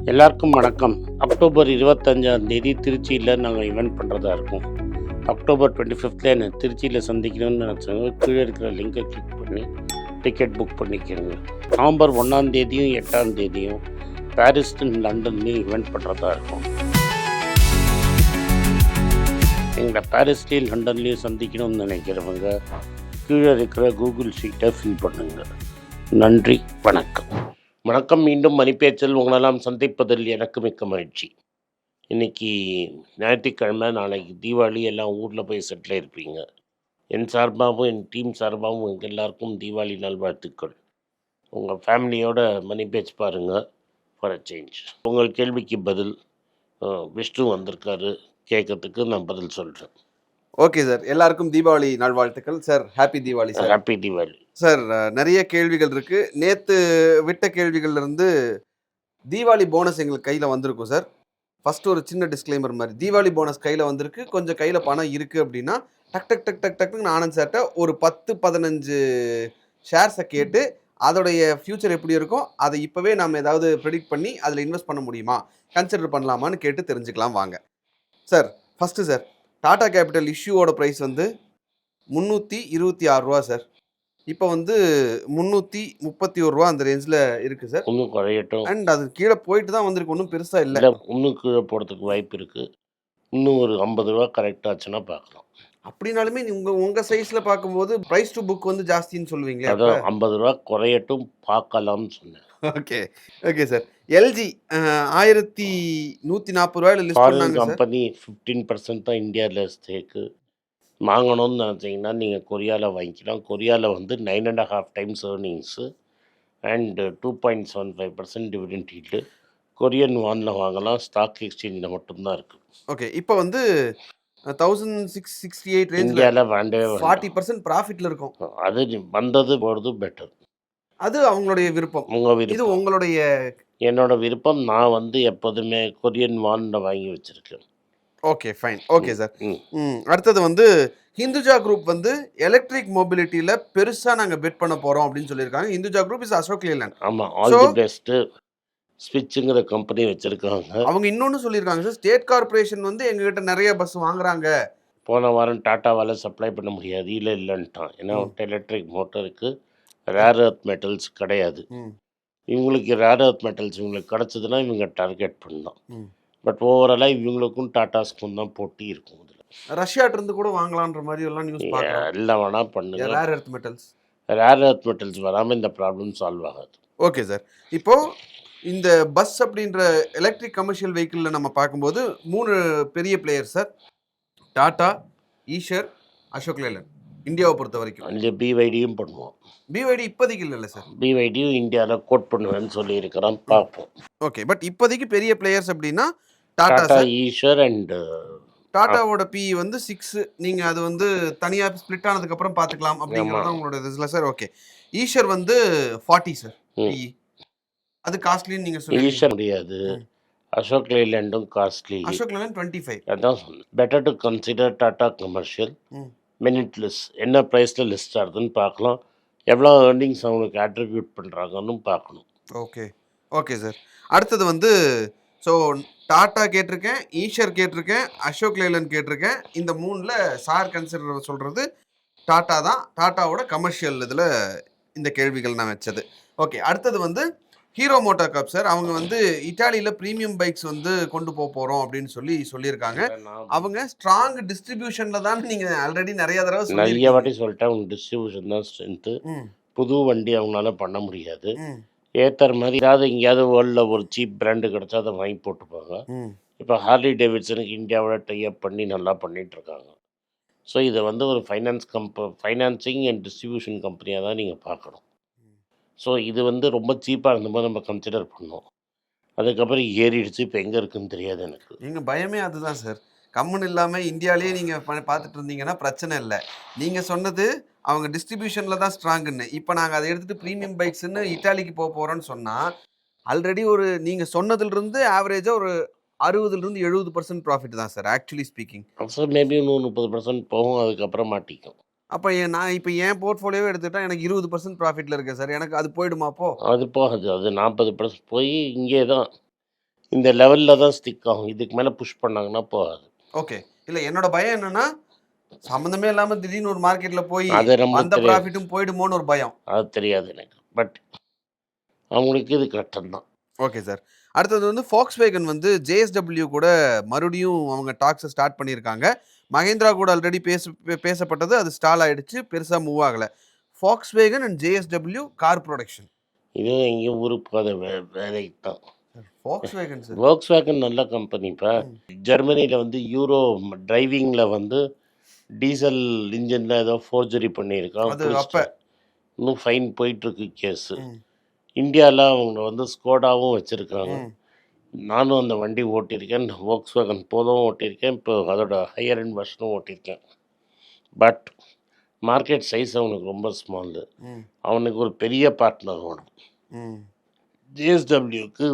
எல்லாருக்கும் வணக்கம். அக்டோபர் இருபத்தஞ்சாம் தேதி திருச்சியில் நாங்கள் ஈவெண்ட் பண்ணுறதா இருக்கோம். அக்டோபர் டுவெண்ட்டி ஃபிஃப்த்தில் என்னை திருச்சியில் சந்திக்கணும்னு நினச்சவங்க கீழே இருக்கிற லிங்கை கிளிக் பண்ணி டிக்கெட் புக் பண்ணிக்கோங்க. நவம்பர் ஒன்றாம் தேதியும் எட்டாம் தேதியும் பாரிஸ் லண்டன்லேயும் இவெண்ட் பண்ணுறதா இருக்கும். எங்களை பாரிஸ்லேயும் லண்டன்லேயும் சந்திக்கணும்னு நினைக்கிறவங்க கீழே இருக்கிற கூகுள் ஷீட்டை ஃபில் பண்ணுங்கள் நன்றி வணக்கம். வணக்கம் மீண்டும் மணிப்பேச்சல் உங்களெல்லாம் சந்திப்பதில் எனக்கு மிக்க மகிழ்ச்சி. இன்னைக்கு ஞாயிற்றுக்கிழமை நாளைக்கு தீபாவளி எல்லாம் ஊரில் போய் செட்டில் இருப்பீங்க என் சார்பாகவும் என் டீம் சார்பாகவும் எங்கள் எல்லாருக்கும் தீபாவளி நல்வாழ்த்துக்கள். உங்கள் ஃபேமிலியோட மணி பேச்சு பாருங்கள் ஃபார் அ சேஞ்ச் உங்கள் கேள்விக்கு பதில் விஷ்ணு வந்திருக்காரு. கேட்கறதுக்கு நான் பதில் சொல்கிறேன் ஓகே சார். எல்லாருக்கும் தீபாவளி நல்வாழ்த்துக்கள். Sir happy Deepavali sir. Happy Deepavali. Sir நிறைய கேள்விகள் இருக்கு. நேத்து விட்ட கேள்விகள்ல இருந்து தீபாவளி போனஸ் எங்களுக்கு கையில வந்திருக்கும் சார். ஃபர்ஸ்ட் ஒரு சின்ன டிஸ்க்ளைமர் மாதிரி. தீபாவளி போனஸ் கையில வந்திருக்கு. கொஞ்சம் கையில பணம் இருக்கு அப்படின்னா டக் டக் டக் டக் டக்னு ஆனந்த் சார்ட்ட ஒரு பத்து பதினஞ்சு ஷேர்ஸை கேட்டு அதோடைய ஃபியூச்சர் எப்படி இருக்கும் அதை இப்போவே நம்ம ஏதாவது ப்ரெடிக்ட் பண்ணி அதில் இன்வெஸ்ட் பண்ண முடியுமா? கன்சிடர் பண்ணலாமான்னு கேட்டு தெரிஞ்சுக்கலாம் வாங்க. Sir first sir Tata capital இஷ்யூவோட price வந்து முந்நூற்றி இருபத்தி ஆறு ரூபா சார் இப்போ வந்து முந்நூற்றி முப்பத்தி ஒரு ரூபா அந்த ரேஞ்சில் இருக்குது சார் இன்னும் குறையட்டும். அண்ட் அது கீழே போயிட்டு தான் வந்திருக்கு ஒன்றும் பெருசாக இல்லை. இன்னும் கீழே போகிறதுக்கு வாய்ப்பு இருக்குது இன்னும் ஒரு ஐம்பது ரூபா கரெக்டாச்சுன்னா பார்க்கலாம். அப்படின்னாலுமே உங்கள் உங்கள் சைஸில் பார்க்கும்போது ப்ரைஸ் டு புக் வந்து ஜாஸ்தின்னு சொல்லுவீங்களே அதான் ஐம்பது ரூபா குறையட்டும் பார்க்கலாம்னு சொன்னேன். ஓகே ஓகே சார் எல்ஜி ஆயிரத்தி நூற்றி நாற்பது ரூபாயில லிஸ்ட் பண்ணாங்க கம்பெனி ஃபிஃப்டீன் பர்சன்ட் தான் இந்தியாவில் ஸ்டேக்கு வாங்கணும்னு நினச்சிங்கன்னா நீங்கள் கொரியாவில் வாங்கிக்கலாம். கொரியாவில் வந்து nine and half times earnings and two point seven five percent dividend heat Korean வானில் வாங்கலாம். ஸ்டாக் எக்ஸ்சேஞ்சில் மட்டும்தான் இருக்குது ஓகே இப்போ வந்து தௌசண்ட் சிக்ஸ் சிக்ஸ்டி எயிட் ரேஞ்சில் வேண்டவே ஃபார்ட்டி பர்சன்ட் ப்ராஃபிட்டில் இருக்கும். அது வந்தது போகிறது பெட்டர் அது அவங்களுடைய விருப்பம். உங்கள் இது உங்களுடைய என்னோட விருப்பம் நான் வந்து எப்போதுமே கொரியன் வானில் வாங்கி வச்சுருக்கேன். Okay fine. Okay sir. அடுத்தது வந்து ஹிந்துஜா குரூப் வந்து எலக்ட்ரிக் மொபிலிட்டியில் பெருசாக நாங்கள் பெட் பண்ண போகிறோம் அப்படின்னு சொல்லியிருக்காங்க. ஹிந்துஜா குரூப் இஸ் அசோக் லேலண்ட் ஆமாம் ஆல் தி பெஸ்ட்டு ஸ்விட்சுங்கிற கம்பெனி வச்சுருக்காங்க. அவங்க இன்னொன்று சொல்லியிருக்காங்க சார் ஸ்டேட் கார்ப்பரேஷன் வந்து எங்ககிட்ட நிறைய பஸ் வாங்குறாங்க. போன வாரம் டாட்டாவால் சப்ளை பண்ண முடியாது. இல்லை இல்லைன்ட்டான். ஏன்னா. எலக்ட்ரிக் மோட்டருக்கு ரேர் earth மெட்டல்ஸ் கிடையாது. இவங்களுக்கு ரேர் earth மெட்டல்ஸ் இவங்களுக்கு கிடச்சதுன்னா இவங்க டார்கெட் பண்ணலாம். பட் ஓவராலாக இவங்களுக்கும் டாட்டாஸ்க்கும் தான் போட்டி இருக்கும் இதில். ரஷ்யாட்ட இருந்து கூட வாங்கலான்ற மாதிரி எல்லாம் நியூஸ் எல்லாம் வேணால் பண்ணுங்க. Rare earth metals rare earth metals வராமல் இந்த ப்ராப்ளம் சால்வ் ஆகாது. ஓகே சார் இப்போ இந்த பஸ் அப்படின்ற எலக்ட்ரிக் கமர்ஷியல் வெஹிக்கிளில் நம்ம பார்க்கும்போது மூணு பெரிய player sir Tata Eicher Ashok Leyland இந்தியாவை பொறுத்த வரைக்கும். அந்த பிவைடியும் பண்ணுவோம். பிவைடி இப்போதைக்கு இல்லைல்ல சார்? பிவைடியும் இந்தியாவில் கோட் பண்ணுவேன்னு சொல்லியிருக்கிறான். பார்ப்போம். ஓகே பட் இப்போதைக்கு பெரிய பிளேயர்ஸ் அப்படின்னா டாடா ஈஸ்வர் அண்ட் டாடாவோட பி வந்து சிக்ஸ் நீங்க அது வந்து தனியா ஸ்ப்ளிட் ஆனதுக்கு அப்புறம் பாத்துக்கலாம் அப்படிங்கிறது உங்களோட இதுல சார். ஓகே. ஈஷர் வந்து ஃபார்ட்டி சார். அது காஸ்ட்லின்னு நீங்க சொல்லுவீங்க ஈஸ்வர் முடியாது. Ashok லேலண்டும் costly Ashok Leyland twenty five அதான் சொன்னேன். Better to consider Tata commercial ம். மினிட் லிஸ்ட் என்ன ப்ரைஸில் லிஸ்ட் ஆகுதுன்னு பார்க்கலாம். எவ்வளோ ஏர்னிங்ஸ் அவங்களுக்கு அட்ரிபியூட் பண்ணுறாங்கன்னு பார்க்கணும். ஓகே ஓகே சார் அடுத்தது வந்து ஸோ டாட்டா கேட்டிருக்கேன் ஈஷர் கேட்டிருக்கேன் அசோக் லேலன் கேட்டிருக்கேன். இந்த மூணில் சார் கன்சிடர் சொல்கிறது டாட்டா தான். டாட்டாவோட கமர்ஷியல் இதில் இந்த கேள்விகள் நான் வச்சது. ஓகே அடுத்தது வந்து ஹீரோ மோட்டார் கப் சார். அவங்க வந்து இட்டாலியில் ப்ரீமியம் பைக்ஸ் வந்து கொண்டு போக போகிறோம் அப்படின்னு சொல்லி சொல்லியிருக்காங்க. அவங்க ஸ்ட்ராங் டிஸ்ட்ரிபியூஷனில் தான் நீங்கள் ஆல்ரெடி நிறைய தடவை நிறைய. வாட்டி சொல்லிட்டேன். அவங்க டிஸ்ட்ரிபியூஷன் தான் ஸ்ட்ரென்த்து புது வண்டி அவங்களால பண்ண முடியாது. ஏற்றுற மாதிரி ஏதாவது எங்கேயாவது வேர்ல்டில் ஒரு சீப் பிராண்டு கிடச்சா அதை வாங்கி போட்டுப்பாங்க. இப்போ ஹார்லி டேவிட்சனுக்கு இந்தியாவோட டைப் பண்ணி நல்லா பண்ணிட்டு இருக்காங்க. ஸோ இதை வந்து ஒரு ஃபைனான்ஸ் கம்ப ஃபைனான்சிங் அண்ட் டிஸ்ட்ரிபியூஷன் கம்பெனியாக தான் நீங்கள் பார்க்கணும். ஸோ இது வந்து ரொம்ப சீப்பாக இருந்தபோது நம்ம கன்சிடர் பண்ணோம். அதுக்கப்புறம் ஏறிடுச்சு. இப்போ எங்கே இருக்குன்னு தெரியாது எனக்கு. எங்க பயமே அதுதான் சார். கம்முன்னு இல்லாமல் இந்தியாவிலேயே நீங்கள் பார்த்துட்டு இருந்தீங்கன்னா பிரச்சனை இல்லை. நீங்கள் சொன்னது அவங்க டிஸ்ட்ரிபியூஷனில் தான் ஸ்ட்ராங்குன்னு இப்போ நாங்கள் அதை எடுத்துகிட்டு ப்ரீமியம் பைக்ஸ்ன்னு இட்டாலிக்கு போக போகிறோன்னு சொன்னால் ஆல்ரெடி ஒரு நீங்கள் சொன்னதுலேருந்து ஆவரேஜாக ஒரு அறுபதுலேருந்து எழுபது பர்சன்ட் ப்ராஃபிட் தான் sir actually speaking so maybe இன்னும் முப்பது பர்சன்ட் போகும். அதுக்கப்புறம் மாட்டிக்கும். அப்போ நான் இப்போ என் போர்ட்ஃபோலியோவே எடுத்துட்டா எனக்கு இருபது பர்சன்ட் ப்ராஃபிட்டில் இருக்கேன் சார். எனக்கு அது போயிடுமா அப்போ? அது போகாது. அது நாற்பது பர்சன்ட் போய் இங்கே தான் இந்த லெவலில் தான் ஸ்டிக் ஆகும். இதுக்கு மேலே புஷ் பண்ணாங்கன்னா போகாது. ஓகே இல்ல என்னோட பயம் என்னன்னா சம்மந்தமே இல்லாம திடீர்னு ஒரு மார்க்கெட்ல போய் அந்த ப்ராஃபிட்டும் போயிடுமோன்னு ஒரு பயம். அது தெரியாது எனக்கு. பட் அவங்களுக்கு இது கஷ்டம் தான் ஓகே சார் அடுத்தது வந்து ஃபாக்ஸ் வேகன் வந்து ஜேஎஸ்டபிள்யூ கூட மறுபடியும் அவங்க டாக்ஸை ஸ்டார்ட் பண்ணியிருக்காங்க. மகேந்திரா கூட ஆல்ரெடி பேச பேசப்பட்டது. அது ஸ்டால் ஆயிடுச்சு. பெருசாக மூவ் ஆகலை. Volkswagen and JSW car production இதுவும் எங்கேயும் ஊருக்கு போகாத வே வேலைக்கு தான் ஃபாக்ஸ் வேகன் ஒர்க்ஸ் வேகன் நல்ல கம்பெனிப்பா ஜெர்மனியில் வந்து யூரோ டிரைவிங்கில் வந்து டீசல் இன்ஜினில் ஏதோ ஃபோர்ஜரி பண்ணியிருக்கான். அது அப்ப. இன்னும் ஃபைன் போயிட்டுருக்கு கேஸு. இந்தியாவில் அவங்க வந்து ஸ்கோடாவும் வச்சுருக்காங்க. நானும் அந்த வண்டி ஓட்டியிருக்கேன். ஒர்க்ஸ் வேகன் போதும் ஓட்டியிருக்கேன். இப்போ அதோட ஹையர் அண்ட் வெர்ஷனும் ஓட்டியிருக்கேன். பட் மார்க்கெட் சைஸ் அவனுக்கு ரொம்ப ஸ்மாலு அவனுக்கு ஒரு பெரிய பார்ட்னர் வேணும். ஜிஎஸ்டபிள்யூக்கு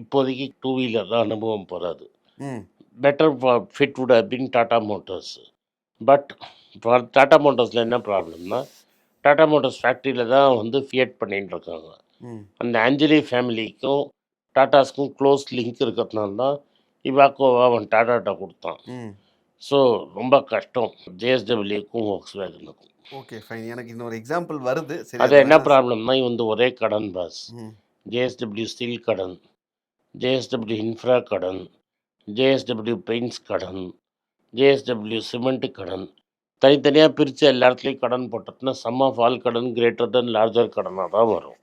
இப்போதைக்கு டூ வீலர் தான் அனுபவம் போகாது better fit would be Tata motors but Tata மோட்டார்ஸில் என்ன ப்ராப்ளம்னா டாடா மோட்டார்ஸ் ஃபேக்ட்ரியில் தான் வந்து ஃபியட் பண்ணிட்டு இருக்காங்க. அந்த ஆஞ்சலி ஃபேமிலிக்கும் டாட்டாஸ்க்கும் க்ளோஸ் லிங்க் இருக்கிறதுனால தான் இவாக்கோவா அவன் டாடாட்ட கொடுத்தான். ஸோ ரொம்ப கஷ்டம். ஜேஎஸ்டபிள்யூக்கும் ஒர்க்ஸ் வேகனுக்கும் ஓகே ஃபைன் எனக்கு இன்னொரு எக்ஸாம்பிள் வருது. அது என்ன ப்ராப்ளம்னா வந்து ஒரே கடன் பாஸ் ஜேஎஸ்டபிள்யூ ஸ்டீல் கடன். ஜேஎஸ்டபிள்யூ இன்ஃப்ரா கடன். ஜேஎஸ்டபிள்யூ பெயிண்ட்ஸ் கடன். ஜேஎஸ்டபிள்யூ சிமெண்ட் கடன். தனித்தனியாக பிரித்து எல்லா இடத்துலையும் கடன் போட்டோம்னா சம் ஆஃப் ஆல் கடன் கிரேட்டர் தென் லார்ஜர் கடனாக தான் வரும்.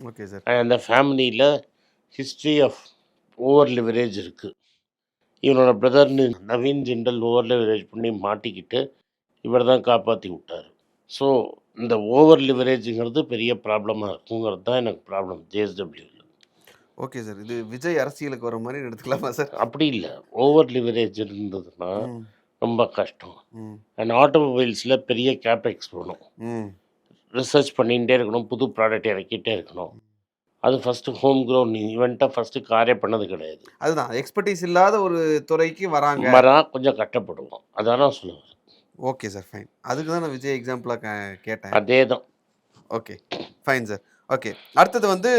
Okay sir. அந்த ஃபேமிலியில் ஹிஸ்ட்ரி ஆஃப் ஓவர் லிவரேஜ் இருக்குது இவனோட பிரதர்னு நவீன் ஜிண்டல் ஓவர் லிவரேஜ் பண்ணி மாட்டிக்கிட்டு இவர் தான் காப்பாற்றி விட்டார். ஸோ இந்த ஓவர் லிவரேஜுங்கிறது பெரிய ப்ராப்ளமாக இருக்குங்கிறது தான் எனக்கு ப்ராப்ளம் ஜேஎஸ்டபிள்யூவில் ஓகே சார். இது விஜய் அரசியலுக்கு வர மாதிரி எடுத்துக்கலாமா சார்? அப்படி இல்லை. ஓவர் லிவரேஜ் இருந்ததுன்னா ரொம்ப கஷ்டம். அண்ட் ஆட்டோமொபைல்ஸில் பெரிய கேபெக்ஸ் வேணும். ம். ரிசர்ச் பண்ணிகிட்டே இருக்கணும் புது ப்ராடக்ட் இறக்கிட்டே இருக்கணும். அது ஃபஸ்ட்டு ஹோம் க்ரோன் ஈவெண்ட்டாக ஃபஸ்ட்டு காரே பண்ணது கிடையாது. அதுதான். எக்ஸ்பர்டீஸ் இல்லாத ஒரு துறைக்கு வராங்க. வரா கொஞ்சம் கஷ்டப்படுவோம். அதான் நான் சொல்லுவேன். ஓகே சார் ஃபைன் அதுக்கு தான் நான் விஜய் எக்ஸாம்பிளாக கேட்டேன். அதே தான். ஓகே ஃபைன் சார் ஓகே அடுத்தது வந்து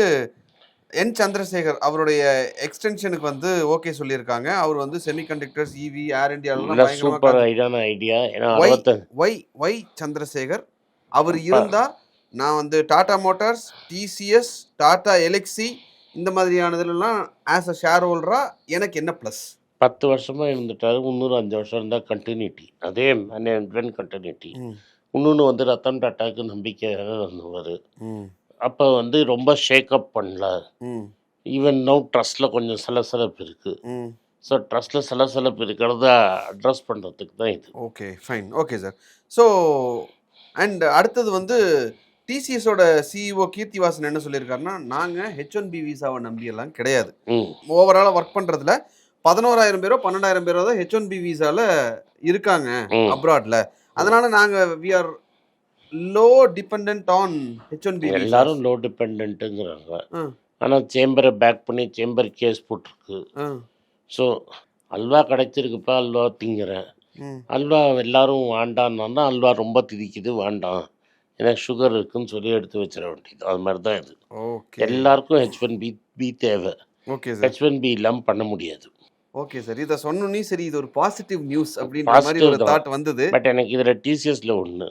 என் சந்திரசேகர் அவருடைய எக்ஸ்டென்ஷனுக்கு வந்து ஓகே சொல்லியிருக்காங்க. அவர் வந்து செமிகண்டக்டர்ஸ் இவி ஏர் இல்லை சூப்பர் ஐடியா ஏன்னா ஒய் ஒய் சந்திரசேகர் அவர் இருந்தா நான் வந்து Tata motors TCS Tata Elxsi இந்த மாதிரியானதுலலாம் ஆஸ் அ ஷேர் ஹோல்டரா எனக்கு என்ன ப்ளஸ் பத்து வருஷமாக இருந்துட்டாரு முந்நூறு அஞ்சு வருஷம் இருந்தால் கண்டினியூட்டி அதே மேனேஜ்மெண்ட் கண்டினியூட்டி இன்னொன்று வந்து ரத்தன் டாட்டாக்கு நம்பிக்கையாக இருந்தவர் ம். அப்போ வந்து ரொம்ப ஷேக்கப் பண்ணல. ஈவன் நோ ட்ரஸ்ட்டில் கொஞ்சம் சலசலப்பு இருக்குது ஸோ ட்ரஸ்ட்டில் சலசலப்பு இருக்கிறத அட்ரஸ் பண்ணுறதுக்கு தான் இது. Okay fine okay sir so and அடுத்தது வந்து டிசிஎஸோட சிஇஓ கீர்த்திவாசன் என்ன சொல்லியிருக்காருன்னா நாங்கள் ஹெச் ஒன் பி விசாவை நம்பியெல்லாம் கிடையாது. ஓவராலாக ஒர்க் பண்ணுறதுல பதினோராயிரம் பேரோ பன்னெண்டாயிரம் பேரோ தான் ஹெச் ஒன் பி விசாவில் இருக்காங்க அப்ராட்ல அதனால நாங்கள் we are low depend on H one B எல்லாரும் லோ டிபெண்ட்டுங்கிறாங்க ஆனால் சேம்பரை பேக் பண்ணி சேம்பர் கேஸ் போட்டிருக்கு. ஸோ அல்வா கிடைச்சிருக்குப்பா அல்வா திங்கிறேன். அல்வா எல்லாரும் வேண்டான்னா அல்வா ரொம்ப திதிக்குது வேண்டாம். எனக்கு சுகர் இருக்குன்னு சொல்லி எடுத்து வச்சிட வேண்டியது. அது மாதிரி தான் இது. ஓகே. எல்லாருக்கும் ஹெச் ஒன் பி பி தேவை. Okay sir. H one B இல்லாமல் பண்ண முடியாது. Okay sir. இதை சொன்னோன்னே சரி இது ஒரு பாசிட்டிவ் நியூஸ் அப்படின்ற மாதிரி ஒரு. தாட் வந்தது. பட் எனக்கு இதில் டிசிஎஸ்ல ஒன்று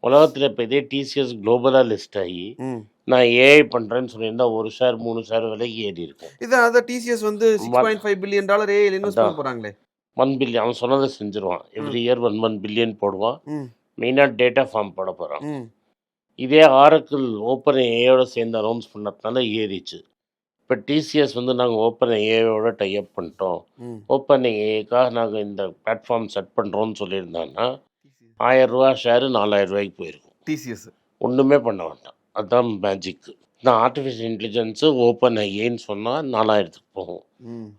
உலகத்தில் இப்போ இதே டிசிஎஸ் குளோபலாக லிஸ்ட் ஆகி நான் ஏஐ பண்ணுறேன்னு சொல்லியிருந்தா ஒரு ஷேர் மூணு ஷேர் விலைக்கு ஏறி இருக்கும். இது அதான் டிசிஎஸ் வந்து six? Point five billion dollar ஏஐல invest பண்ண அதான். ஒன் பில்லியன் அவன் சொன்னதை செஞ்சுருவான். Every year one one billion போடுவான். மெயினாக டேட்டா ஃபார்ம் போட போகிறான் இதே ஆரக்கிள் ஓப்பன் ஏயோட சேர்ந்து அனௌன்ஸ் பண்ணதுனால ஏறிச்சு. இப்போ டிசிஎஸ் வந்து நாங்கள் ஓப்பன் ஏயோட டைப் பண்ணிட்டோம். ஓப்பன் ஏக்காக நாங்கள் இந்த பிளாட்ஃபார்ம் செட் பண்ணுறோம்னு சொல்லியிருந்தாங்கன்னா ஆயிரம் ரூபா ஷேரு நாலாயிரம் ரூபாய்க்கு போயிருக்கும். டிசிஎஸ் ஒன்றுமே பண்ண வேண்டாம். அதுதான் மேஜிக்கு நான் ஆர்டிஃபிஷியல் இன்டெலிஜென்ஸு ஓப்பன் ஐஏன்னு சொன்னால் நாலாயிரத்துக்கு போகும்.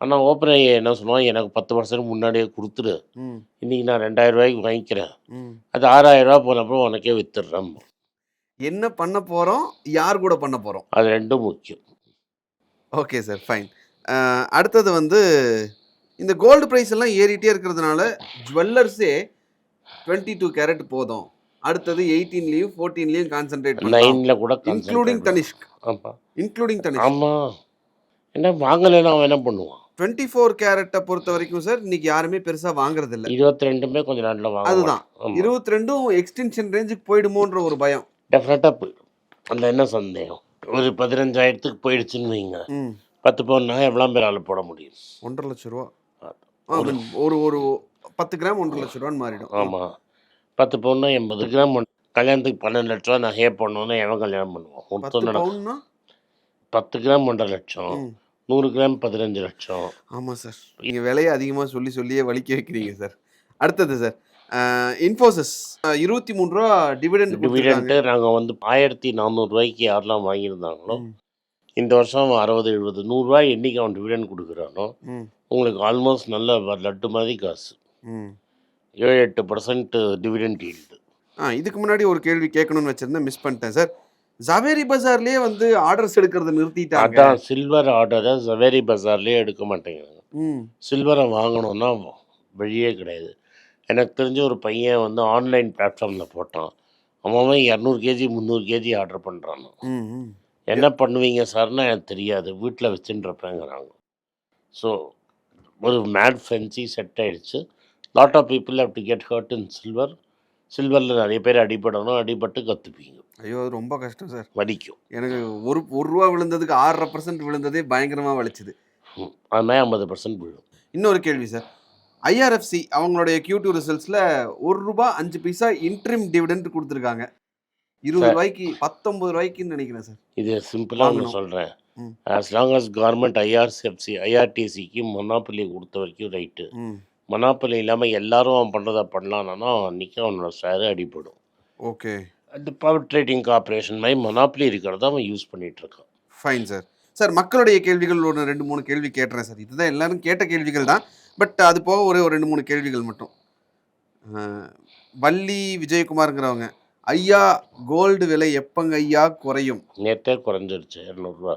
ஆனால் ஓப்பன் ஐஏ என்ன சொல்லுவான் எனக்கு பத்து வருஷத்துக்கு முன்னாடியே கொடுத்துரு. இன்றைக்கி நான் ரெண்டாயிரம் ரூபாய்க்கு வாங்கிக்கிறேன். அது ஆறாயிரம் ரூபா போனப்போ உனக்கே வித்துடுறேன். என்ன பண்ண போறோம்? யார் கூட பண்ண போறோம்? அது ரெண்டும் முக்கியம். ஓகே சார் ஃபைன் அடுத்தது வந்து இந்த கோல்டு ப்ரைஸ் எல்லாம் ஏறிட்டே இருக்கிறதுனால ஜுவல்லர்ஸே டுவெண்ட்டி டூ கேரட் போதும். அடுத்தது எயிட்டீன்லேயும் ஃபோர்டீன்லேயும் கான்சென்ட்ரேட் நைனில் கூட இன்க்ளூடிங் தனிஷ்க் ஆமாம் இன்க்ளூடிங் தனிஷ்க் ஆமாம் என்ன வாங்கலைன்னா அவன் என்ன பண்ணுவான்? டுவெண்ட்டி ஃபோர் கேரட்டை பொறுத்த வரைக்கும் சார் இன்னைக்கு யாருமே பெருசா வாங்குறது இல்ல இருபத்தி ரெண்டுமே கொஞ்சம் வாங்க அதுதான். இருபத்தி ரெண்டும் எக்ஸ்டென்ஷன் ரேஞ்சுக்கு போயிடுமோன்ற ஒரு பயம். டெஃபினட்டாக போயிடும் அதில் என்ன சந்தேகம்? ஒரு பதினஞ்சாயிரத்துக்கு போயிடுச்சுன்னு வைங்க. பத்து பவுன்னா எவ்வளோ பேரால் போட முடியும்? ஒன்றரை லட்ச ரூபா. ஒரு ஒரு பத்து கிராம் ஒன்றரை லட்ச ரூபான்னு மாறிடும். ஆமாம் பத்து பவுன்னா எண்பது கிராம் கல்யாணத்துக்கு பன்னெண்டு லட்ச ரூபா நகையே பண்ணோன்னா எவன் கல்யாணம் பண்ணுவான்? நடக்கும் பவுன்னா? பத்து கிராம் ஒன்றரை லட்சம். நூறு கிராம் பதினஞ்சு லட்சம். ஆமா சார். நீங்க விலையை அதிகமா சொல்லி சொல்லியே வலிக்க வைக்கிறீங்க சார். அடுத்தது சார். இன்ஃபோசிஸ். இருபத்தி மூணு ரூபா டிவிடெண்ட் டிவிடெண்ட்டு நாங்கள் வந்து ஆயிரத்தி நானூறுரூவாய்க்கு யாரெல்லாம் வாங்கியிருந்தாங்களோ இந்த வருஷம் அறுபது எழுபது நூறுரூவா என்னைக்கு அவன் டிவிடெண்ட் கொடுக்குறானோ உங்களுக்கு ஆல்மோஸ்ட் நல்ல லட்டு மாதிரி காசு. ஏழு எட்டு பர்சன்ட் டிவிடெண்ட் ஈல்டு ஆ இதுக்கு முன்னாடி ஒரு கேள்வி கேட்கணும்னு வச்சிருந்தேன் மிஸ் பண்ணிட்டேன் சார். ஜவேரி பஜார்லயே வந்து ஆர்டர்ஸ் எடுக்கிறத நிறுத்திட்டாங்க. அதான் சில்வர் ஆர்டரை ஜவேரி பஜார்லேயே எடுக்க மாட்டேங்கிறாங்க. ம். சில்வரை வாங்கணும்னா வழியே கிடையாது. எனக்கு தெரிஞ்ச ஒரு பையன் வந்து ஆன்லைன் பிளாட்ஃபார்மில் போட்டான். அவன் இரநூறு கேஜி முந்நூறு கேஜி ஆர்டர் பண்ணுறான் என்ன பண்ணுவீங்க சார்னா எனக்கு தெரியாது. வீட்டில் வச்சுட்டுருப்பேங்கிறாங்க ஸோ ஒரு மேட் ஃபென்சி செட் ஆயிடுச்சு. Lot of people have to get hurt in silver சில்வரில் நிறைய பேர் அடிபடணும் அடிபட்டு கற்றுப்பீங்க ஐயோ அது ரொம்ப கஷ்டம் சார். வலிக்கும். எனக்கு ஒரு ஒரு ரூபா விழுந்ததுக்கு ஆறரை பர்சன்ட் விழுந்ததே பயங்கரமா வலிச்சுது. மாதிரி ஐம்பது பர்சன்ட் விழும். இன்னொரு கேள்வி சார். ஐஆர்எஃப்சி அவங்களுடைய கியூ டூ ரிசல்ட்ஸில் ஒரு ரூபா அஞ்சு பைசா இன்ட்ரிம் டிவிடெண்ட் கொடுத்துருக்காங்க. இருபது. ரூபாய்க்கு பத்தொன்பது ரூபாய்க்குன்னு நினைக்கிறேன் சார். இது சிம்பிளாக ஒன்று வாங்கணும். சொல்கிறேன். As long as government IRCFC ஐஆர்டிசிக்கு monopoly கொடுத்த வரைக்கும் ரைட்டு ம் மொனாப்பிளி இல்லாமல் எல்லாரும் அவன் பண்ணுறதை பண்ணலான்னா அன்றைக்கி அவனோட ஷேரு அடிபடும். ஓகே. அந்த பவர் ட்ரேடிங் கார்பரேஷன் மாதிரி மொனாப்பிளி இருக்கிறத அவன் யூஸ் பண்ணிட்டு இருக்கான் ஃபைன் சார் சார் மக்களுடைய கேள்விகள் ஒரு ரெண்டு மூணு கேள்வி கேட்டுறேன் சார் இதுதான் எல்லாரும் கேட்ட கேள்விகள் தான். பட் அது போக ஒரே ஒரு ரெண்டு மூணு கேள்விகள் மட்டும். வள்ளி விஜயகுமாருங்கிறவங்க ஐயா கோல்டு விலை எப்பங்க ஐயா குறையும்? நேற்றே குறைஞ்சிருச்சு இரநூறுவா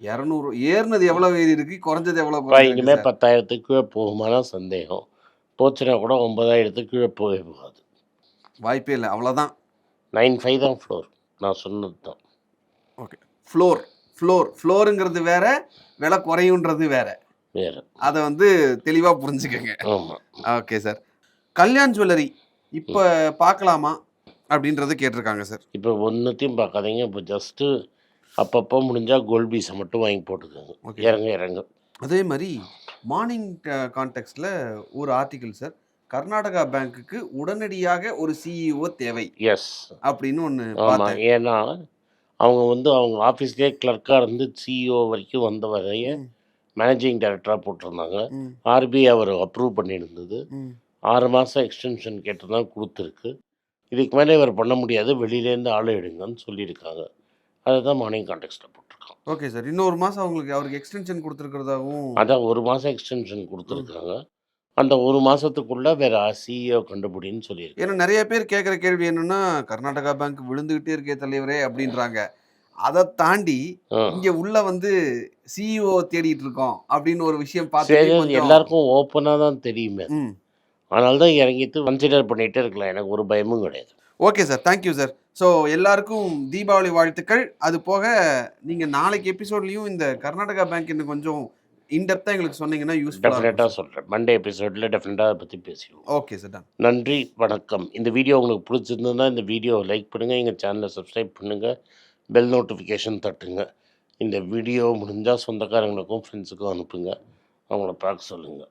இரநூறு ஏறினது எவ்வளவு ஏறி இருக்கு குறைஞ்சது இனிமேல் சார்? பத்தாயிரத்துக்கு கீழே போகுமான சந்தேகம். போச்சுன்னா கூட ஒன்பதாயிரத்துக்கு கீழே போகவே போகாது. வாய்ப்பே இல்லை அவ்வளோதான் நைன் ஃபைவ் தான் ஃப்ளோர் நான் சொன்னது தான். ஓகே ஃப்ளோர் ஃப்ளோர் ஃப்ளோருங்கிறது வேற விலை குறையுன்றது வேற. வேறு. அதை வந்து தெளிவாக புரிஞ்சுக்கங்க. ஆமாம் ஓகே சார் கல்யாண் ஜுவல்லரி இப்போ பார்க்கலாமா அப்படின்றத கேட்டிருக்காங்க சார் இப்போ ஒன்றுத்தையும் பார்க்காதீங்க இப்போ ஜஸ்ட்டு அப்பப்போ முடிஞ்சால் கோல்ட் பீஸை மட்டும் வாங்கி போட்டுக்கோங்க. இறங்க இறங்க. அதே மாதிரி மார்னிங் கான்டெக்ட்ல ஒரு ஆர்டிகிள் சார் கர்நாடகா பேங்க்குக்கு உடனடியாக ஒரு சிஇஓ தேவை. எஸ் அப்படின்னு ஒன்று ஆமாம் ஏன்னா அவங்க வந்து அவங்க ஆஃபீஸ்லேயே கிளர்க்காக இருந்து சிஇஓ வரைக்கும் வந்த வரைய ம், மேனேஜிங் டைரக்டராக போட்டிருந்தாங்க. ஆர்பிஐ அவர் அப்ரூவ் பண்ணியிருந்தது. ஆறு மாதம் எக்ஸ்டென்ஷன் கேட்டு தான் கொடுத்துருக்கு. இதுக்கு மேலே இவர் பண்ண முடியாது. வெளியிலேருந்து ஆள் எடுங்கன்னு சொல்லியிருக்காங்க. அதை தான் மார்னிங் கான்டெக்ட்டில் போட்டிருக்காங்க ஓகே சார் இன்னொரு மாதம் அவங்களுக்கு அவருக்கு எக்ஸ்டென்ஷன் கொடுத்துருக்கிறதாவும் அதான் ஒரு மாதம் எக்ஸ்டென்ஷன் கொடுத்துருக்காங்க. அந்த ஒரு மாதத்துக்குள்ளே வேறு சிஇஓ கண்டுபிடின்னு சொல்லியிருக்காங்க ஏன்னா நிறைய பேர் கேட்குற கேள்வி என்னன்னா கர்நாடகா பேங்க் விழுந்துகிட்டே இருக்கே தலைவரே அப்படின்றாங்க. அதை தாண்டி. இங்க உள்ள வந்து சிஇஓ தேடிட்டு இருக்கோம் அப்படின்னு ஒரு விஷயம் பார்த்து எல்லாருக்கும் ஓப்பனாக தான் தெரியுமே. அதனால தான் இறங்கிட்டு கன்சிடர் பண்ணிகிட்டே இருக்கலாம். எனக்கு ஒரு பயமும் கிடையாது. Okay sir thank you sir so எல்லாருக்கும் தீபாவளி வாழ்த்துக்கள். அது போக நீங்கள் நாளைக்கு எபிசோட்லையும் இந்த கர்நாடகா பேங்க் இன்னும் கொஞ்சம் இன்டெப்த்தாக எங்களுக்கு சொன்னீங்கன்னா யூஸ்ஃபுல்லாக டெஃபினட்டாக சொல்கிறேன் மண்டே எபிசோடில் டெஃபினட்டாக அதை பற்றி பேசிடுவோம். ஓகே சார் டன் நன்றி வணக்கம். இந்த வீடியோ உங்களுக்கு பிடிச்சிருந்ததுன்னா இந்த வீடியோவை லைக் பண்ணுங்கள் எங்கள் சேனலை சப்ஸ்கிரைப் பண்ணுங்கள் பெல் நோட்டிஃபிகேஷன் தட்டுங்க. இந்த வீடியோ முடிஞ்சால் சொந்தக்காரங்களுக்கும் ஃப்ரெண்ட்ஸுக்கும் அனுப்புங்க. அவங்கள பார்க்க சொல்லுங்கள்